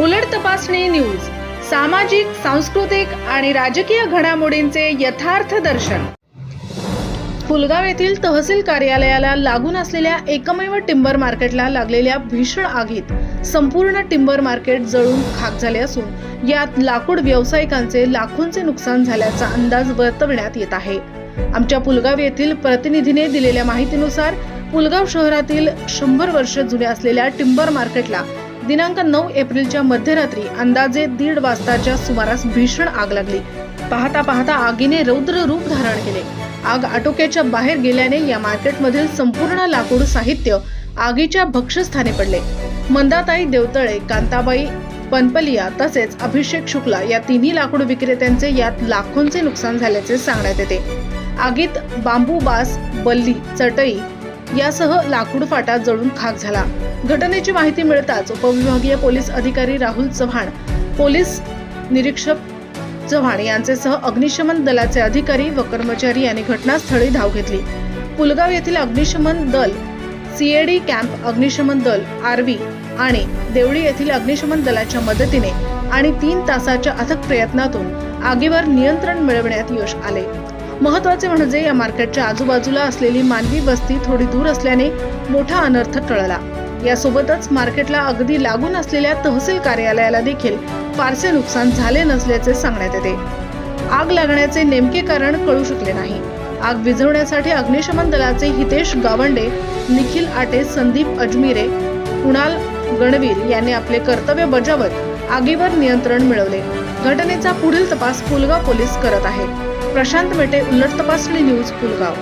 उलट तपासणी न्यूज सामाजिक सांस्कृतिक आणि राजकीय घडामोडींचे यथार्थ दर्शन. फुलगाव येथील तहसील कार्यालयाला लागून असलेल्या एकमेव टिंबर मार्केटला लागलेल्या भीषण आगीत संपूर्ण टिंबर मार्केट जळून खाक झाले असून यात लाकूड व्यावसायिकांचे लाखोंचे नुकसान झाल्याचा अंदाज वर्तविण्यात येत आहे. आमच्या पुलगाव येथील प्रतिनिधीने दिलेल्या माहितीनुसार पुलगाव शहरातील शंभर वर्ष जुन्या असलेल्या टिंबर मार्केटला दिनांक नऊ एप्रिलच्या मध्यरात्री अंदाजे दीड वाजताच्या सुमारास भीषण आग लागली. पाहता पाहता आगीने रौद्र रूप धारण केले. आग आटोक्याच्या बाहेर गेल्याने या मार्केटमधील संपूर्ण लाकूड साहित्य आगीच्या भक्षस्थानी पडले. मंदाताई देवतळे कांताबाई पनपलिया तसेच अभिषेक शुक्ला या तिन्ही लाकूड विक्रेत्यांचे यात लाखोंचे नुकसान झाल्याचे सांगण्यात येते. आगीत बांबू बास बल्ली चटई यासह लाकूड फाटा जळून खाक झाला. घटनेची माहिती मिळताच उपविभागीय पोलीस अधिकारी राहुल चव्हाण पोलीस निरीक्षक चव्हाण यांचेसह अग्निशमन दलाचे अधिकारी व कर्मचारी यांनी घटनास्थळी धाव घेतली. पुलगाव येथील अग्निशमन दल सीएडी कॅम्प अग्निशमन दल आरबी आणि देवळी येथील अग्निशमन दलाच्या मदतीने आणि तीन तासाच्या अथक प्रयत्नातून आगीवर नियंत्रण मिळवण्यात यश आले. महत्त्वाचे म्हणजे या मार्केटच्या आजूबाजूला असलेली मानवी वस्ती थोडी दूर असल्याने मोठा अनर्थ टळला. यासोबतच मार्केटला अगदी लागून असलेल्या तहसील कार्यालयाला देखील फारसे नुकसान झाले नसल्याचे सांगण्यात येते. आग लागण्याचे नेमके कारण कळू शकले नाही. आग विझवण्यासाठी अग्निशमन दलाचे हितेश गावंडे निखिल आटे संदीप अजमिरे कुणाल गणवीर यांनी आपले कर्तव्य बजावत आगीवर नियंत्रण मिळवले. घटनेचा पुढील तपास पुलगाव पोलीस करत आहेत प्रशांत मेटे उलट तपासणी न्यूज पुलगाव